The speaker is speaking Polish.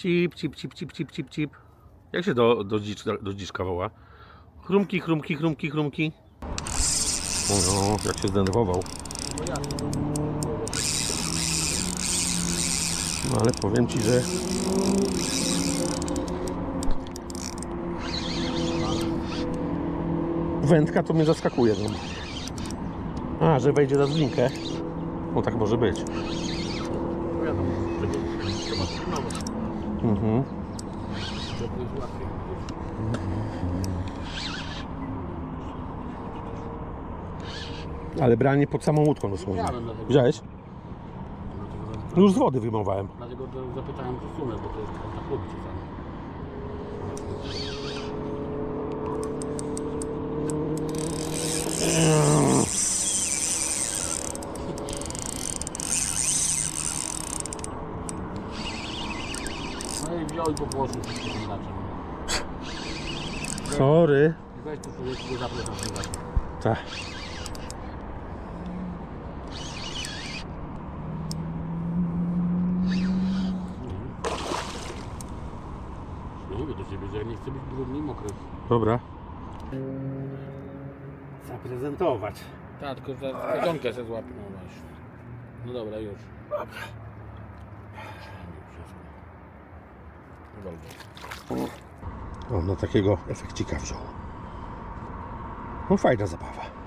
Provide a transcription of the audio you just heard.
Cip, cip, cip, cip, cip, cip, cip. Jak się do, do, dzicz, do dziczka woła? Chrumki, chrumki, chrumki, chrumki. O, no, jak się zdenerwował. No ale powiem Ci, że... Wędka to mnie zaskakuje. No. A, że wejdzie na drinkę. No tak może być. Mhm. Ale branie pod samą łódką dosłownie. Widziałem, dlatego- Widziałeś? Już z wody wyjmowałem. dlatego to zapytałem o sumę, bo to jest na tam. No i wziął i się z tym inaczej. Sorry. I weź tu sobie go zaczem. Tak. Nie mówię do ciebie, że ja nie chcę być brudny i mokry. Dobra. Zaprezentować. Tak, tylko za koronkę se złapnął masz. No dobra, już. Dobra. Dobra. O, na takiego efekcika wziął. No fajna zabawa.